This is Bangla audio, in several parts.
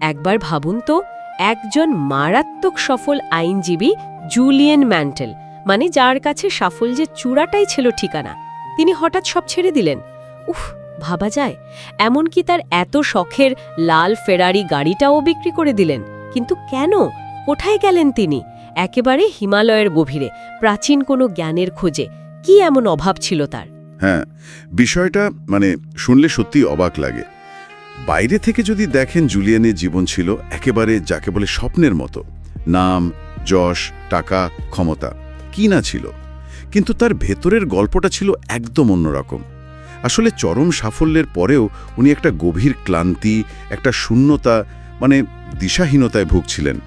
একবার ভাবুন তো, একজন মারাত্মক সফল আইনজীবী জুলিয়েন ম্যান্টেল মানে যার কাছে সাফল্যের চূড়াটাই ছিল ঠিকানা, তিনি হঠাৎ সব ছেড়ে দিলেন। উফ, ভাবা যায়, এমনকি তার এত শখের লাল ফেরারি গাড়িটাও বিক্রি করে দিলেন। কিন্তু কেন? কোথায় গেলেন তিনি? একেবারে হিমালয়ের গভীরে, প্রাচীন কোনো জ্ঞানের খোঁজে, কি এমন অভাব ছিল তার? হ্যাঁ বিষয়টা মানে শুনলে সত্যি অবাক লাগে। বাইরে থেকে যদি দেখেন জুলিয়ানের জীবন ছিল একেবারে যাকে বলে স্বপ্নের মতো। নাম, যশ, টাকা, ক্ষমতা, কি না ছিল? কিন্তু তার ভেতরের গল্পটা ছিল একদম অন্যরকম। আসলে চরম সাফল্যের পরেও উনি একটা গভীর ক্লান্তি, একটা শূন্যতা মানে দিশাহীনতায় ভুগছিলেন।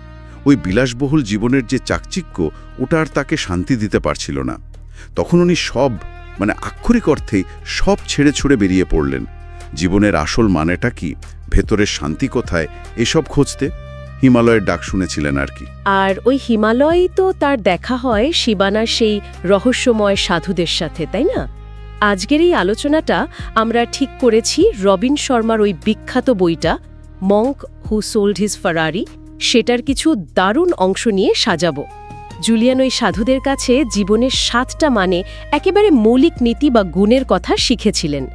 ওই বিলাসবহুল জীবনের যে চাকচিক্য, ওটা আর তাকে শান্তি দিতে পারছিল না। তখন উনি সব মানে আক্ষরিক অর্থেই সব ছেড়ে ছুড়ে বেরিয়ে পড়লেন। জীবনের আসল মানেটা কি? ভেতরের শান্তি কোথায়? এসব খুঁজতে হিমালয়ের ডাক শুনেছিলেন আর কি। আর ওই হিমালয়ই তো তার দেখা হয় শিবানার সেই রহস্যময় সাধুদের সাথে, তাই না? আজকের এই আলোচনাটা আমরা ঠিক করেছি রবিন শর্মার ওই বিখ্যাত বইটা, monk who sold his Ferrari, সেটার কিছু দারুণ অংশ নিয়ে সাজাবো। জুলিয়ান ওই সাধুদের কাছে জীবনের সাতটা মানে একেবারে মৌলিক নীতি বা গুণের কথা শিখেছিলেন।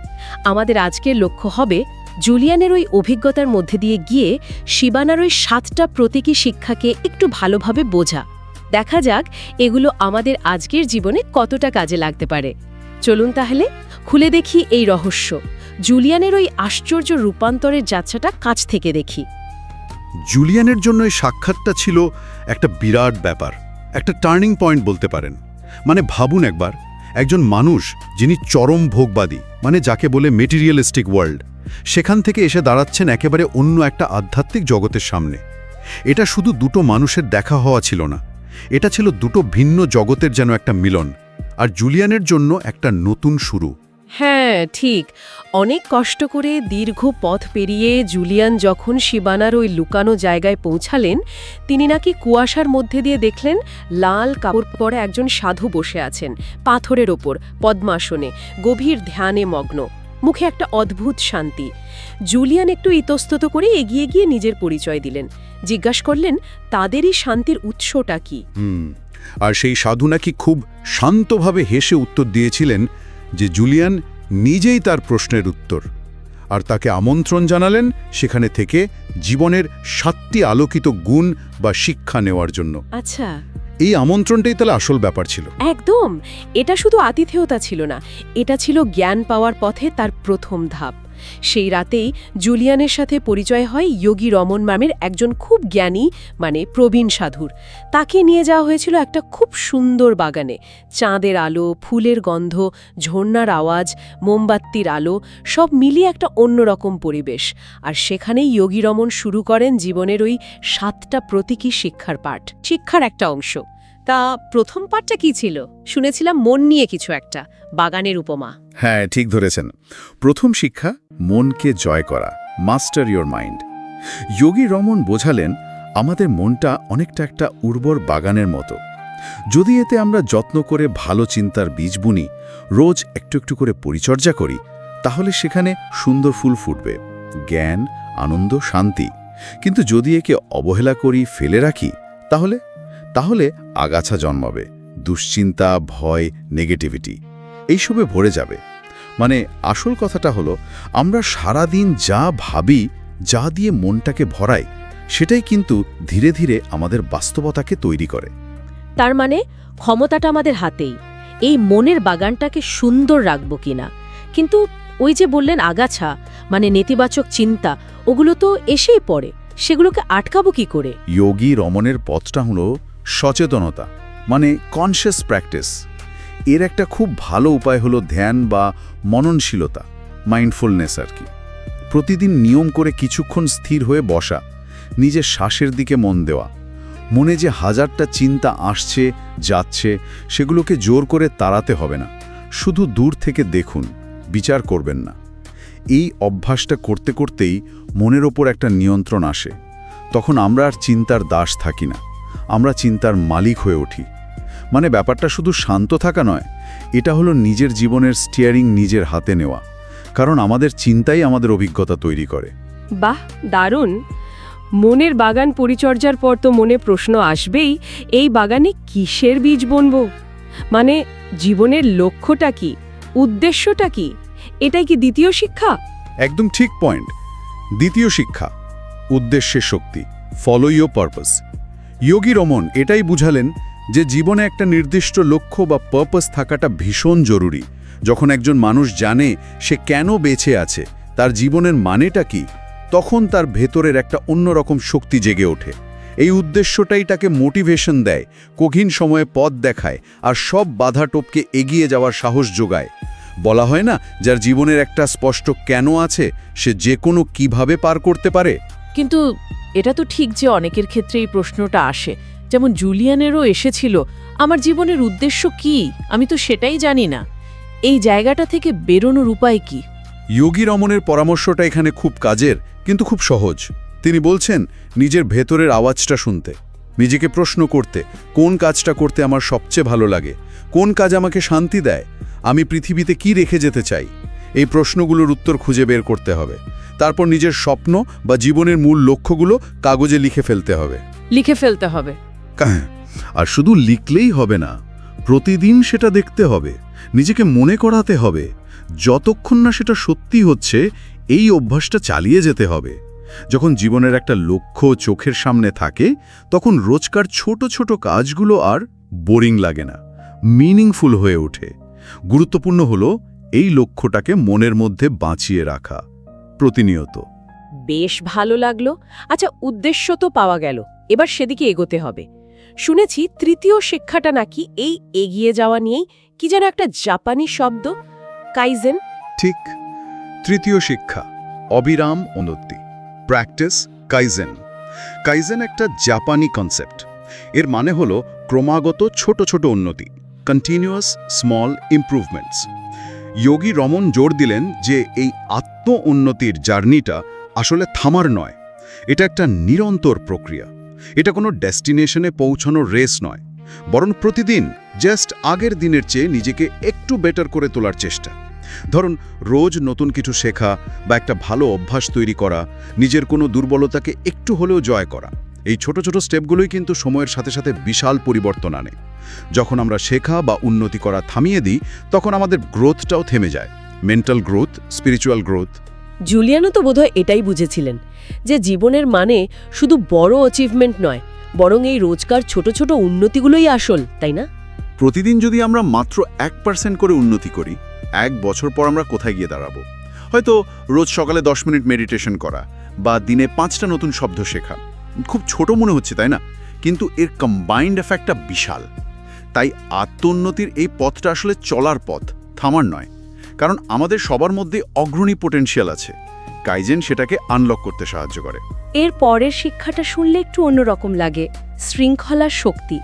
আমাদের আজকের লক্ষ্য হবে জুলিয়ানের ওই অভিজ্ঞতার মধ্যে দিয়ে গিয়ে শিবানার ওই সাতটা প্রতীকী শিক্ষাকে একটু ভালোভাবে বোঝা। দেখা যাক এগুলো আমাদের আজকের জীবনে কতটা কাজে লাগতে পারে। চলুন তাহলে খুলে দেখি এই রহস্য। জুলিয়ানের ওই আশ্চর্য রূপান্তরের যাত্রাটা কাছ থেকে দেখি। জুলিয়ানের জন্য এই সাক্ষাৎটা ছিল একটা বিরাট ব্যাপার। একটা টার্নিং পয়েন্ট বলতে পারেন। মানে ভাবুন একবার, একজন মানুষ যিনি চরম ভোগবাদী মানে যাকে বলে মেটেরিয়ালিস্টিক ওয়ার্ল্ড সেখান থেকে এসে দাঁড়াচ্ছেন একেবারে অন্য একটা আধ্যাত্মিক জগতের সামনে। এটা শুধু দুটো মানুষের দেখা হওয়া ছিল না, এটা ছিল দুটো ভিন্ন জগতের যেন একটা মিলন, আর জুলিয়ানের জন্য একটা নতুন শুরু। হ্যাঁ ঠিক। অনেক কষ্ট করে দীর্ঘ পথ পেরিয়ে জুলিয়ান যখন শিবানার ওই লুকানো জায়গায় পৌঁছালেন, তিনি নাকি কুয়াশার মধ্যে দিয়ে দেখলেন লাল কাপড় পরে একজন সাধু বসে আছেন, পাথরের ওপর, পদ্মাসনে, গভীর ধ্যানে মগ্ন। মুখে একটা অদ্ভুত শান্তি। জুলিয়ান একটু ইতস্তত করে এগিয়ে গিয়ে নিজের পরিচয় দিলেন। জিজ্ঞাসা করলেন, তাদেরই শান্তির উৎসটা কি? আর সেই সাধু নাকি খুব শান্তভাবে হেসে উত্তর দিয়েছিলেন যে জুলিয়ান নিজেই তার প্রশ্নের উত্তর। আর তাকে আমন্ত্রণ জানালেন সেখানে থেকে জীবনের সাতটি আলোকিত গুণ বা শিক্ষা নেওয়ার জন্য। আচ্ছা। এই আমন্ত্রণটাই তাহলে আসল ব্যাপার ছিল। একদম। এটা শুধু আতিথেয়তা ছিল না। এটা ছিল জ্ঞান পাওয়ার পথে তার প্রথম ধাপ। সেই রাতেই জুলিয়ানের সাথে পরিচয় হয় যোগী রমন নামের একজন খুব জ্ঞানী মানে প্রবীণ সাধুর। তাকে নিয়ে যাওয়া হয়েছিল একটা খুব সুন্দর বাগানে। চাঁদের আলো, ফুলের গন্ধ, ঝর্ণার আওয়াজ মোমবাত্তির আলো, সব মিলিয়ে একটা অন্যরকম পরিবেশ। আর সেখানেই যোগী রমন শুরু করেন জীবনের ওই সাতটা প্রতীকী শিক্ষার পাঠ। শিক্ষার একটা অংশ। তা প্রথম পাঠটা কি ছিল? শুনেছিলাম মন নিয়ে কিছু একটা, বাগানের উপমা। হ্যাঁ ঠিক ধরেছেন। প্রথম শিক্ষা, মনকে জয় করা, master your mind. Yogi Raman বোঝালেন, আমাদের মনটা অনেকটা একটা উর্বর বাগানের মতো। যদি এতে আমরা যত্ন করে ভালো চিন্তার বীজ বুনি, রোজ একটু একটু করে পরিচর্যা করি, তাহলে সেখানে সুন্দর ফুল ফুটবে, জ্ঞান, আনন্দ, শান্তি। কিন্তু যদি একে অবহেলা করি, ফেলে রাখি, তাহলে তাহলে আগাছা জন্মাবে দুশ্চিন্তা ভয় নেগেটিভিটি এইসবে ভরে যাবে। মানে আসল কথাটা হলো আমরা সারাদিন যা ভাবি যা দিয়ে মনটাকে ভরাই সেটাই কিন্তু ধীরে ধীরে আমাদের বাস্তবতাকে তৈরি করে। তার মানে ক্ষমতাটা আমাদের হাতেই এই মনের বাগানটাকে সুন্দর রাখব কিনা। কিন্তু ওই যে বললেন আগাছা মানে নেতিবাচক চিন্তা ওগুলো তো এসেই পড়ে সেগুলোকে আটকাবো কি করে? যোগী রমনের পথটা হলো সচেতনতা মানে কনসিয়াস প্র্যাকটিস এর একটা খুব ভালো উপায় হলো ধ্যান বা মননশীলতা মাইন্ডফুলনেস আর কি। প্রতিদিন নিয়ম করে কিছুক্ষণ স্থির হয়ে বসা নিজের শ্বাসের দিকে মন দেওয়া, মনে যে হাজারটা চিন্তা আসছে, যাচ্ছে, সেগুলোকে জোর করে তাড়াতে হবে না, শুধু দূর থেকে দেখুন, বিচার করবেন না। এই অভ্যাসটা করতে করতেই মনের ওপর একটা নিয়ন্ত্রণ আসে, তখন আমরা আর চিন্তার দাস থাকি না। আমরা চিন্তার মালিক হয়ে উঠি। মানে ব্যাপারটা শুধু শান্ত থাকা নয় এটা হলো নিজের জীবনের স্টিয়ারিং নিজের হাতে নেওয়া। কারণ আমাদের চিন্তাই আমাদের অভিজ্ঞতা তৈরি করে। বাহ দারুণ। মনের বাগান পরিচর্যার পর তো মনে প্রশ্ন আসবেই এই বাগানে কিসের বীজ বুনব? মানে জীবনের লক্ষ্যটা কি? উদ্দেশ্যটা কি? এটাই কি দ্বিতীয় শিক্ষা? একদম ঠিক পয়েন্ট দ্বিতীয় শিক্ষা উদ্দেশ্যের শক্তি follow your purpose Yogi Raman এটাই বুঝালেন যে জীবনে একটা নির্দিষ্ট লক্ষ্য বা পারপাস থাকাটা ভীষণ জরুরি। যখন একজন মানুষ জানে সে কেন বেঁচে আছে, তার জীবনের মানেটা কি, তখন তার ভেতরের একটা অন্যরকম শক্তি জেগে ওঠে। এই উদ্দেশ্যটাই তাকে মোটিভেশন দেয়, কঠিন সময়ে পথ দেখায় আর সব বাধা টোপকে এগিয়ে যাওয়ার সাহস যোগায়। বলা হয় না, যার জীবনের একটা স্পষ্ট কেন আছে, সে যে কোনো কীভাবে পার করতে পারে? কিন্তু এটা তো ঠিক যে অনেকের ক্ষেত্রে এই প্রশ্নটা আসে। যেমন জুলিয়ানেরও এসেছিল, আমার জীবনের উদ্দেশ্য কি? আমি তো সেটাই জানি না। এই জায়গাটা থেকে বেরোনোর উপায় কি? যোগী রমনের পরামর্শটা এখানে খুব কাজের, কিন্তু খুব সহজ। তিনি বলছেন, নিজের ভেতরের আওয়াজটা শুনতে, নিজেকে প্রশ্ন করতে, কোন কাজটা করতে আমার সবচেয়ে ভালো লাগে? কোন কাজ আমাকে শান্তি দেয়? আমি পৃথিবীতে কি রেখে যেতে চাই? এই প্রশ্নগুলোর উত্তর খুঁজে বের করতে হবে। তারপর নিজের স্বপ্ন বা জীবনের মূল লক্ষ্যগুলো কাগজে লিখে ফেলতে হবে। লিখে ফেলতে হবে। আর শুধু লিখলেই হবে না প্রতিদিন সেটা দেখতে হবে নিজেকে মনে করাতে হবে যতক্ষণ না সেটা সত্যি হচ্ছে এই অভ্যাসটা চালিয়ে যেতে হবে। যখন জীবনের একটা লক্ষ্য চোখের সামনে থাকে তখন রোজকার ছোট ছোট কাজগুলো আর বোরিং লাগে না মিনিংফুল হয়ে ওঠে। গুরুত্বপূর্ণ হলো এই লক্ষ্যটাকে মনের মধ্যে বাঁচিয়ে রাখা। প্রতিনিয়ত। বেশ ভালো লাগল। আচ্ছা উদ্দেশ্য তো পাওয়া গেল। এবার সেদিকে এগোতে হবে। শুনেছি তৃতীয় শিক্ষাটা নাকি এই এগিয়ে যাওয়া নিয়েই কি যেন একটা জাপানি শব্দ। কাইজেন? ঠিক। তৃতীয় শিক্ষা অবিরাম উন্নতি। Practice kaizen. কাইজেন একটা জাপানি কনসেপ্ট। এর মানে হলো ক্রমাগত ছোট ছোট উন্নতি continuous small improvements Yogi Raman জোর দিলেন যে এই আত্ম উন্নতির জার্নিটা আসলে থামার নয়। এটা একটা নিরন্তর প্রক্রিয়া। এটা কোনো ডেস্টিনেশনে পৌঁছানোর রেস নয়। বরং প্রতিদিন, জাস্ট আগের দিনের চেয়ে নিজেকে একটু বেটার করে তোলার চেষ্টা। ধরুন, রোজ নতুন কিছু শেখা বা একটা ভালো অভ্যাস তৈরি করা, নিজের কোনো দুর্বলতাকে একটু হলেও জয় করা। এই ছোট ছোট স্টেপগুলোই কিন্তু সময়ের সাথে সাথে বিশাল পরিবর্তন আনে। যখন আমরা শেখা বা উন্নতি করা থামিয়ে দিই তখন আমাদের গ্রোথটাও থেমে যায়। Mental growth spiritual growth. জুলিয়ানও তো বোধহয় এটাই বুঝেছিলেন যে জীবনের মানে শুধু বড় অ্যাচিভমেন্ট নয় বরং এই রোজকার ছোট ছোট উন্নতিগুলোই আসল তাই না? প্রতিদিন যদি আমরা মাত্র এক পার্সেন্ট করে উন্নতি করি এক বছর পর আমরা কোথায় গিয়ে দাঁড়াবো? হয়তো রোজ সকালে দশ মিনিট মেডিটেশন করা বা দিনে পাঁচটা নতুন শব্দ শেখা। খুব ছোট মনে হচ্ছে তাই না? কিন্তু এর কম্বাইন্ড এফেক্টটা বিশাল। তাই আত্মোন্নতির এই পথটা আসলে চলার পথ থামার নয়। কারণ আমাদের সবার মধ্যে অগ্রণী পোটেনশিয়াল আছে। কাইজেন সেটাকে আনলক করতে সাহায্য করে। এর পরের শিক্ষাটা শুনলে একটু অন্যরকম লাগে। শৃঙ্খলার শক্তি।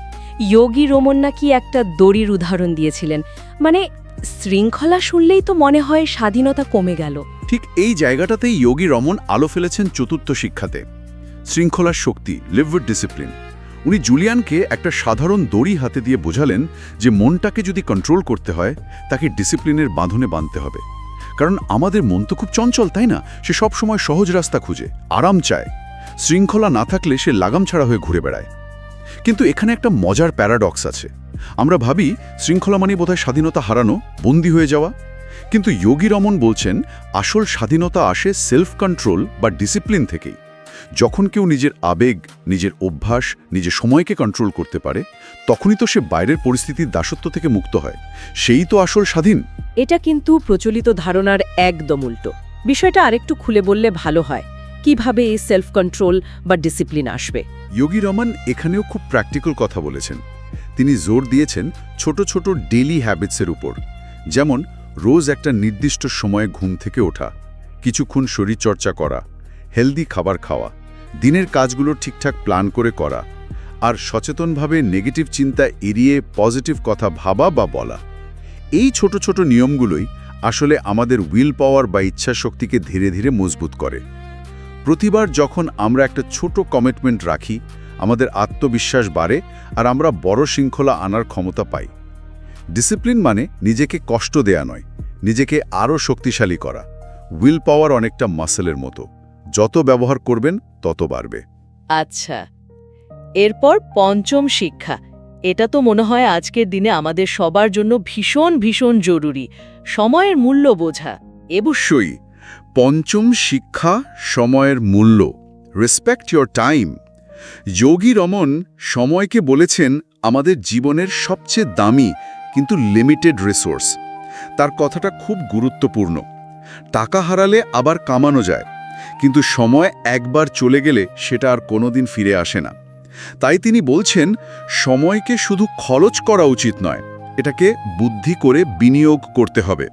যোগী রোমন নাকি একটা দড়ির উদাহরণ দিয়েছিলেন। মানে শৃঙ্খলা শুনলেই তো মনে হয় স্বাধীনতা কমে গেল। ঠিক এই জায়গাটাতেই যোগী রমন আলো ফেলেছেন চতুর্থ শিক্ষাতে। শৃঙ্খলার শক্তি লিভ ডিসিপ্লিন উনি জুলিয়ানকে একটা সাধারণ দড়ি হাতে দিয়ে বোঝালেন যে মনটাকে যদি কন্ট্রোল করতে হয়, তাকে ডিসিপ্লিনের বাঁধনে বাঁধতে হবে। কারণ আমাদের মন তো খুব চঞ্চল, তাই না? সে সব সময় সহজ রাস্তা খুঁজে, আরাম চায়। শৃঙ্খলা না থাকলে সে লাগাম ছাড়া হয়ে ঘুরে বেড়ায়। কিন্তু এখানে একটা মজার প্যারাডক্স আছে। আমরা ভাবি, শৃঙ্খলা মানে বোধহয় স্বাধীনতা হারানো, বন্দী হয়ে যাওয়া। কিন্তু যোগী রমন বলছেন, আসল স্বাধীনতা আসে সেলফ কন্ট্রোল বা ডিসিপ্লিন থেকেই। যখন কেউ নিজের আবেগ নিজের অভ্যাস নিজের সময়কে কন্ট্রোল করতে পারে তখনই তো সে বাইরের পরিস্থিতির দাসত্ব থেকে মুক্ত হয়। সেই তো আসল স্বাধীন। এটা কিন্তু প্রচলিত ধারণার একদম উল্টো। বিষয়টা আরেকটু খুলে বললে ভালো হয় কীভাবে এই সেলফ কন্ট্রোল বা ডিসিপ্লিন আসবে? যোগী রমন এখানেও খুব প্র্যাকটিক্যাল কথা বলেছেন। তিনি জোর দিয়েছেন ছোট ছোট ডেলি হ্যাবিটসের উপর। যেমন রোজ একটা নির্দিষ্ট সময়ে ঘুম থেকে ওঠা কিছুক্ষণ শরীরচর্চা করা হেলদি খাবার খাওয়া, দিনের কাজগুলো ঠিকঠাক প্ল্যান করে করা, আর সচেতনভাবে নেগেটিভ চিন্তা এড়িয়ে পজিটিভ কথা ভাবা বা বলা। এই ছোট ছোট নিয়মগুলোই আসলে আমাদের উইল পাওয়ার বা ইচ্ছাশক্তিকে ধীরে ধীরে মজবুত করে। প্রতিবার যখন আমরা একটা ছোট কমিটমেন্ট রাখি, আমাদের আত্মবিশ্বাস বাড়ে আর আমরা বড় শৃঙ্খলা আনার ক্ষমতা পাই। ডিসিপ্লিন মানে নিজেকে কষ্ট দেয়া নয়, নিজেকে আরও শক্তিশালী করা। উইল পাওয়ার অনেকটা মাসেলের মতো। যত ব্যবহার করবেন তত বাড়বে। আচ্ছা। এরপর পঞ্চম শিক্ষা। এটা তো মনে হয় আজকের দিনে আমাদের সবার জন্য ভীষণ ভীষণ জরুরি। সময়ের মূল্য বোঝা। অবশ্যই। পঞ্চম শিক্ষা সময়ের মূল্য। Respect your time Yogi Raman সময়কে বলেছেন আমাদের জীবনের সবচেয়ে দামি কিন্তু লিমিটেড রিসোর্স তার কথাটা খুব গুরুত্বপূর্ণ। টাকা হারালে আবার কামানো যায়। কিন্তু সময় একবার চলে গেলে সেটা আর কোনোদিন ফিরে আসে না। তাই তিনি বলছেন, সময়কে শুধু খরচ করা উচিত নয়, এটাকে বুদ্ধি করে বিনিয়োগ করতে হবে।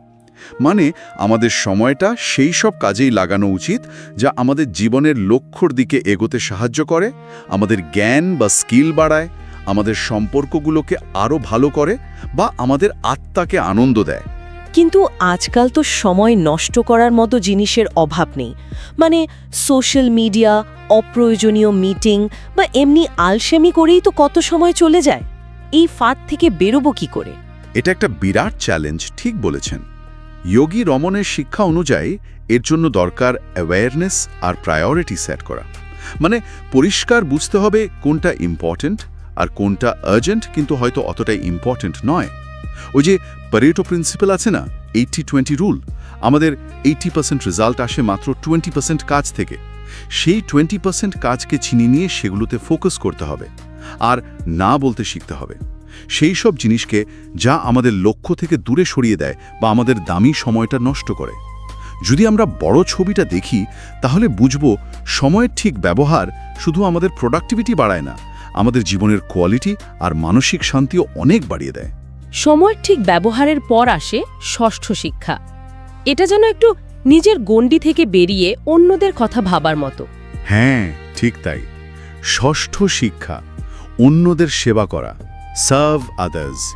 মানে আমাদের সময়টা সেই সব কাজেই লাগানো উচিত, যা আমাদের জীবনের লক্ষ্যর দিকে এগোতে সাহায্য করে, আমাদের জ্ঞান বা স্কিল বাড়ায়, আমাদের সম্পর্কগুলোকে আরও ভালো করে বা আমাদের আত্মাকে আনন্দ দেয়। কিন্তু আজকাল তো সময় নষ্ট করার মতো জিনিসের অভাব নেই। মানে সোশ্যাল মিডিয়া, অপ্রয়োজনীয় মিটিং বা এমনি আলসেমি করেই তো কত সময় চলে যায়। এই ফাঁদ থেকে বেরোবো কি করে? এটা একটা বিরাট চ্যালেঞ্জ ঠিক বলেছেন। যোগী রমনের শিক্ষা অনুযায়ী এর জন্য দরকার অ্যাওয়ারনেস আর প্রায়োরিটি সেট করা। মানে পরিষ্কার বুঝতে হবে কোনটা ইম্পর্ট্যান্ট আর কোনটা আর্জেন্ট কিন্তু হয়তো অতটাই ইম্পর্ট্যান্ট নয়। ওই যে পারেটো প্রিন্সিপাল আছে না? এইটি টোয়েন্টি রুল আমাদের এইটি পার্সেন্ট রেজাল্ট আসে মাত্র টোয়েন্টি পার্সেন্ট কাজ থেকে। সেই টোয়েন্টি পার্সেন্ট কাজকে চিনি নিয়ে সেগুলোতে ফোকাস করতে হবে। আর না বলতে শিখতে হবে। সেই সব জিনিসকে যা আমাদের লক্ষ্য থেকে দূরে সরিয়ে দেয় বা আমাদের দামি সময়টা নষ্ট করে। যদি আমরা বড় ছবিটা দেখি, তাহলে বুঝব সময়ের ঠিক ব্যবহার শুধু আমাদের প্রোডাক্টিভিটি বাড়ায় না, আমাদের জীবনের কোয়ালিটি আর মানসিক শান্তিও অনেক বাড়িয়ে দেয়। সময়ের ঠিক ব্যবহারের পর আসে ষষ্ঠ শিক্ষা। এটা যেন একটু নিজের গণ্ডি থেকে বেরিয়ে অন্যদের কথা ভাবার মতো। হ্যাঁ ঠিক তাই। ষষ্ঠ শিক্ষা, অন্যদের সেবা করা সার্ভ আদার্স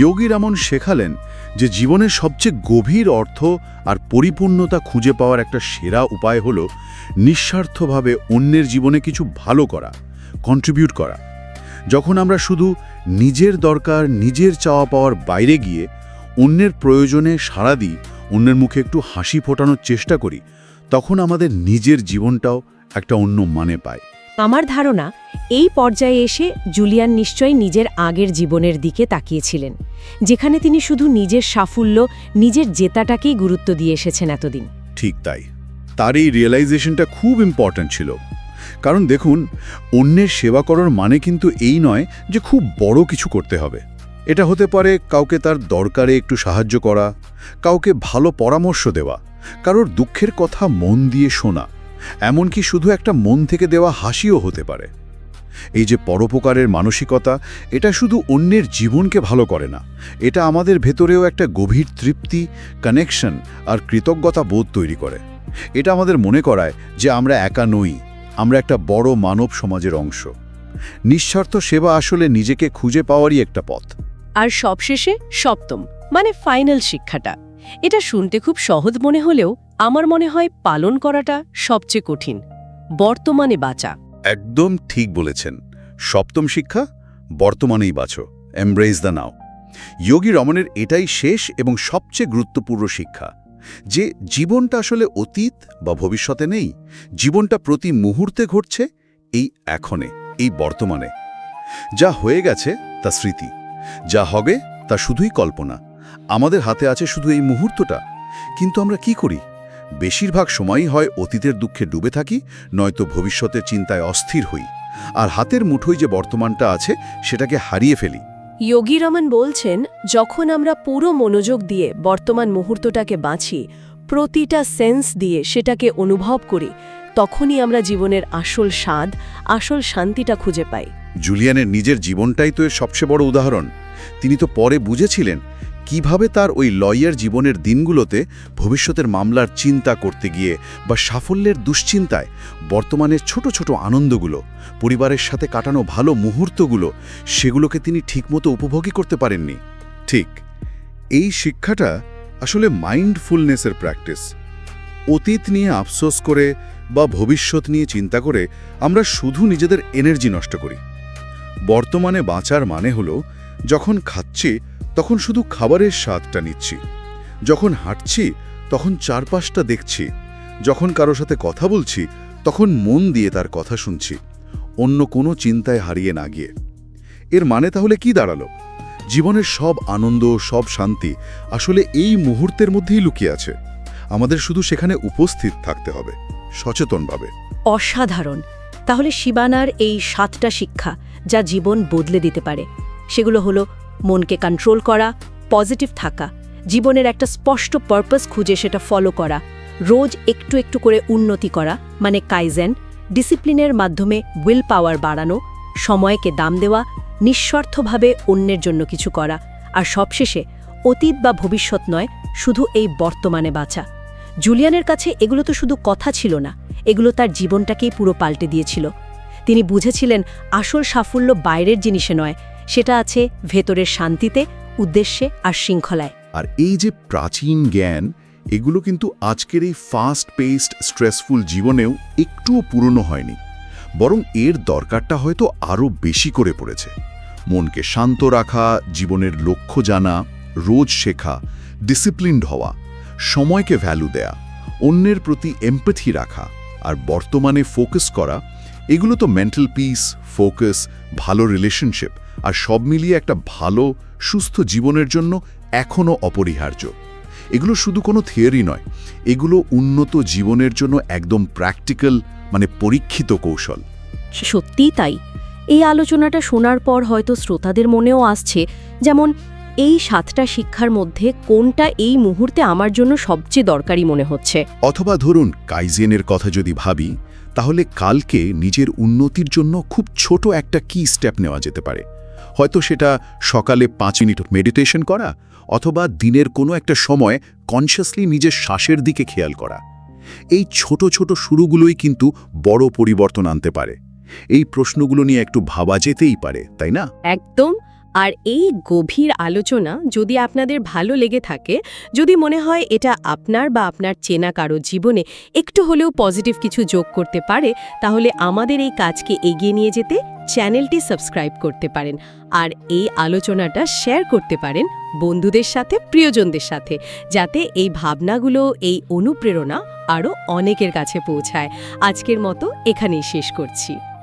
যোগী রামন শেখালেন যে জীবনের সবচেয়ে গভীর অর্থ আর পরিপূর্ণতা খুঁজে পাওয়ার একটা সেরা উপায় হল নিঃস্বার্থভাবে অন্যের জীবনে কিছু ভালো করা কন্ট্রিবিউট করা। যখন আমরা শুধু নিজের দরকার নিজের চাওয়া পাওয়ার বাইরে গিয়ে অন্যের প্রয়োজনে সাড়া দিই অন্যের মুখে একটু হাসি ফোটানোর চেষ্টা করি তখন আমাদের নিজের জীবনটাও একটা অন্য মানে পায়। আমার ধারণা এই পর্যায়ে এসে জুলিয়ান নিশ্চয়ই নিজের আগের জীবনের দিকে তাকিয়েছিলেন যেখানে তিনি শুধু নিজের সাফল্য নিজের জেতাটাকেই গুরুত্ব দিয়ে এসেছেন এতদিন। ঠিক তাই। তার এই রিয়েলাইজেশনটা খুব ইম্পর্ট্যান্ট ছিল। কারণ দেখুন, অন্যের সেবা করার মানে কিন্তু এই নয় যে খুব বড় কিছু করতে হবে। এটা হতে পারে কাউকে তার দরকারে একটু সাহায্য করা, কাউকে ভালো পরামর্শ দেওয়া, কারোর দুঃখের কথা মন দিয়ে শোনা, এমনকি শুধু একটা মন থেকে দেওয়া হাসিও হতে পারে। এই যে পরোপকারের মানসিকতা, এটা শুধু অন্যের জীবনকে ভালো করে না, এটা আমাদের ভেতরেও একটা গভীর তৃপ্তি কানেকশন আর কৃতজ্ঞতা বোধ তৈরি করে। এটা আমাদের মনে করায় যে আমরা একা নই। আমরা একটা বড় মানব সমাজের অংশ। নিঃস্বার্থ সেবা আসলে নিজেকে খুঁজে পাওয়ারই একটা পথ। আর সবশেষে সপ্তম মানে ফাইনাল শিক্ষাটা। এটা শুনতে খুব সহজ মনে হলেও আমার মনে হয় পালন করাটা সবচেয়ে কঠিন। বর্তমানে বাঁচা। একদম ঠিক বলেছেন। সপ্তম শিক্ষা বর্তমানেই বাঁচো। এমব্রেস দ্য নাও যোগী রমনের এটাই শেষ এবং সবচেয়ে গুরুত্বপূর্ণ শিক্ষা। যে জীবনটা আসলে অতীত বা ভবিষ্যতে নেই, জীবনটা প্রতি মুহূর্তে ঘটছে এই এখনে, এই বর্তমানে। যা হয়ে গেছে তা স্মৃতি, যা হবে তা শুধুই কল্পনা। আমাদের হাতে আছে শুধু এই মুহূর্তটা। কিন্তু আমরা কি করি? বেশিরভাগ সময়ই হয় অতীতের দুঃখে ডুবে থাকি, নয়তো ভবিষ্যতের চিন্তায় অস্থির হই। আর হাতের মুঠোয় যে বর্তমানটা আছে, সেটাকে হারিয়ে ফেলি। যোগী রমন বলছেন, যখন আমরা পুরো মনোযোগ দিয়ে বর্তমান মুহূর্তটাকে বাঁচি, প্রতিটা সেন্স দিয়ে সেটাকে অনুভব করি, তখনই আমরা জীবনের আসল স্বাদ, আসল শান্তিটা খুঁজে পাই। জুলিয়ানের নিজের জীবনটাই তো এর সবচেয়ে বড় উদাহরণ। তিনি তো পরে বুঝেছিলেন কীভাবে তার ওই লয়ার জীবনের দিনগুলোতে ভবিষ্যতের মামলার চিন্তা করতে গিয়ে বা সাফল্যের দুশ্চিন্তায় বর্তমানের ছোট ছোট আনন্দগুলো, পরিবারের সাথে কাটানো ভালো মুহূর্তগুলো, সেগুলোকে তিনি ঠিকমতো উপভোগই করতে পারেননি। ঠিক, এই শিক্ষাটা আসলে মাইন্ডফুলনেসের প্র্যাকটিস। অতীত নিয়ে আফসোস করে বা ভবিষ্যৎ নিয়ে চিন্তা করে আমরা শুধু নিজেদের এনার্জি নষ্ট করি। বর্তমানে বাঁচার মানে হলো যখন খাচ্ছি তখন শুধু খাবারের স্বাদটা নিচ্ছি। যখন হাঁটছি, তখন চারপাশটা দেখছি। যখন কারও সাথে কথা বলছি, তখন মন দিয়ে তার কথা শুনছি। অন্য কোনো চিন্তায় হারিয়ে না গিয়ে। এর মানে তাহলে কি দাঁড়াল? জীবনের সব আনন্দ, সব শান্তি আসলে এই মুহূর্তের মধ্যেই লুকিয়ে আছে। আমাদের শুধু সেখানে উপস্থিত থাকতে হবে, সচেতনভাবে। অসাধারণ। তাহলে শিবানার এই সাতটা শিক্ষা যা জীবন বদলে দিতে পারে, সেগুলো হলো মনকে কন্ট্রোল করা পজিটিভ থাকা, জীবনের একটা স্পষ্ট পারপাস খুঁজে সেটা ফলো করা, রোজ একটু একটু করে উন্নতি করা মানে কাইজেন ডিসিপ্লিনের মাধ্যমে উইল পাওয়ার বাড়ানো, সময়কে দাম দেওয়া, নিঃস্বার্থভাবে অন্যের জন্য কিছু করা, আর সবশেষে অতীত বা ভবিষ্যৎ নয়, শুধু এই বর্তমানে বাঁচা। জুলিয়ানের কাছে এগুলো তো শুধু কথা ছিল না, এগুলো তার জীবনটাকেই পুরো পাল্টে দিয়েছিল। তিনি বুঝেছিলেন আসল সাফল্য বাইরের জিনিসে নয় সেটা আছে ভেতরের শান্তিতে, উদ্দেশ্যে আর শৃঙ্খলায়। আর এই যে প্রাচীন জ্ঞান, এগুলো কিন্তু আজকের এই ফাস্ট পেসড স্ট্রেসফুল জীবনেও একটুও পুরনো হয়নি। বরং এর দরকারটা হয়তো আরও বেশি করে পড়েছে। মনকে শান্ত রাখা, জীবনের লক্ষ্য জানা, রোজ শেখা ডিসিপ্লিনড হওয়া, সময়কে ভ্যালু দেয়া, অন্যের প্রতি এমপ্যাথি রাখা, আর বর্তমানে ফোকাস করা, এগুলো তো মেন্টাল পিস ফোকাস ভালো রিলেশনশিপ আর সব মিলিয়ে একটা ভালো সুস্থ জীবনের জন্য এখনও অপরিহার্য। এগুলো শুধু কোনো থিওরি নয় এগুলো উন্নত জীবনের জন্য একদম প্র্যাকটিক্যাল মানে পরীক্ষিত কৌশল। সত্যিই তাই। এই আলোচনাটা শোনার পর হয়তো শ্রোতাদের মনেও আসছে যেমন এই সাতটা শিক্ষার মধ্যে কোনটা এই মুহূর্তে আমার জন্য সবচেয়ে দরকারি মনে হচ্ছে? অথবা ধরুন কাইজেনের কথা যদি ভাবি তাহলে কালকে নিজের উন্নতির জন্য খুব ছোট একটা কি স্টেপ নেওয়া যেতে পারে। হয়তো সেটা সকালে পাঁচ মিনিট মেডিটেশন করা অথবা দিনের কোনো একটা সময় কনসিয়াসলি নিজের শ্বাসের দিকে খেয়াল করা। এই ছোট ছোট শুরুগুলোই কিন্তু বড় পরিবর্তন আনতে পারে। এই প্রশ্নগুলো নিয়ে একটু ভাবা যেতেই পারে, তাই না? একদম। আর এই গভীর আলোচনা যদি আপনাদের ভালো লেগে থাকে, যদি মনে হয় এটা আপনার বা আপনার চেনা কারও জীবনে একটু হলেও পজিটিভ কিছু যোগ করতে পারে, তাহলে আমাদের এই কাজকে এগিয়ে নিয়ে যেতে চ্যানেলটি সাবস্ক্রাইব করতে পারেন আর এই আলোচনাটা শেয়ার করতে পারেন বন্ধুদের সাথে, প্রিয়জনদের সাথে, যাতে এই ভাবনাগুলো, এই অনুপ্রেরণা আরও অনেকের কাছে পৌঁছায়। আজকের মতো এখানেই শেষ করছি।